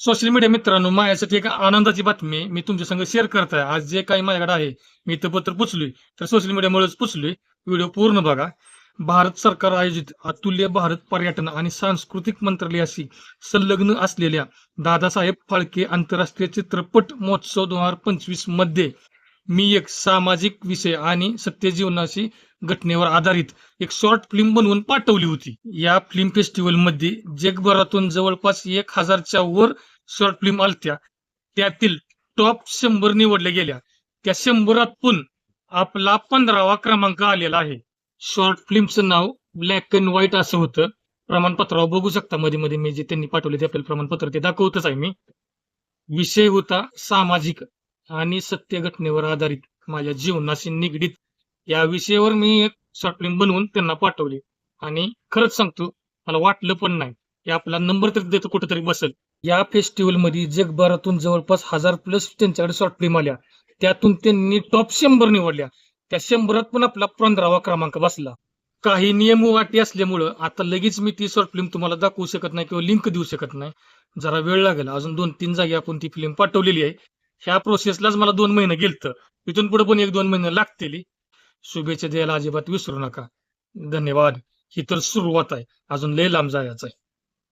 Social media मित्रांनो माझ्यासाठी एक आनंदाची बातमी मी तुमच्या संग शेअर करत आहे. आज जे काही माझ्याकडे आहे मी इथं पत्र पुचलोय तर सोशल मीडियामुळेच पुचलोय व्हिडिओ पूर्ण बघा. भारत सरकार आयोजित अतुल्य भारत पर्यटन आणि सांस्कृतिक मंत्रालयाशी संलग्न असलेल्या दादासाहेब फाळके आंतरराष्ट्रीय चित्रपट महोत्सव दोन हजार पंचवीसमध्ये मी एक सामाजिक विषय आणि सत्यजीवनाशी घटनेवर आधारित एक शॉर्ट फिल्म बनवून पाठवली होती. या फिल्म फेस्टिवलमध्ये जगभरातून जवळपास एक हजारच्या वर शॉर्ट फिल्म आलत्या. त्यातील टॉप शंभर निवडल्या गेल्या. त्या शंभरातून आपला पंधरावा क्रमांक आलेला आहे. शॉर्ट फिल्मचं नाव ब्लॅक अँड व्हाईट असं होतं. प्रमाणपत्रावर हो, बघू शकता. मध्ये मध्ये मी जे त्यांनी पाठवले ते आपल्याला प्रमाणपत्र ते दाखवतच आहे मी. विषय होता सामाजिक. आणि सत्य घटनेवर आधारित माझ्या जीवनाशी निगडीत. या विषयावर मी एक शॉर्ट फिल्म बनवून त्यांना पाठवली. आणि खरंच सांगतो मला वाटलं पण नाही. की आपला नंबर तरी देतो कुठेतरी बसेल. या फेस्टिवलमध्ये जगभरातून जवळपास हजार प्लस त्यांच्याकडे शॉर्ट फिल्म आल्या. त्यातून त्यांनी टॉप शंभर निवडल्या. त्या शंभरात पण आपला पंधरावा क्रमांक बसला. काही नियम वाटी असल्यामुळं आता लगेच मी ती शॉर्ट फिल्म तुम्हाला दाखवू शकत नाही किंवा लिंक देऊ शकत नाही. जरा वेळ लागेल. अजून दोन तीन जागी आपण ती फिल्म पाठवलेली आहे. ह्या प्रोसेसलाच मला दोन महिने गेलत. इथून पुढे पण एक दोन महिने लागतील. शुभेच्छा द्यायला अजिबात विसरू नका. धन्यवाद. ही तर सुरुवात आहे. अजून लय लांब जायचं आहे.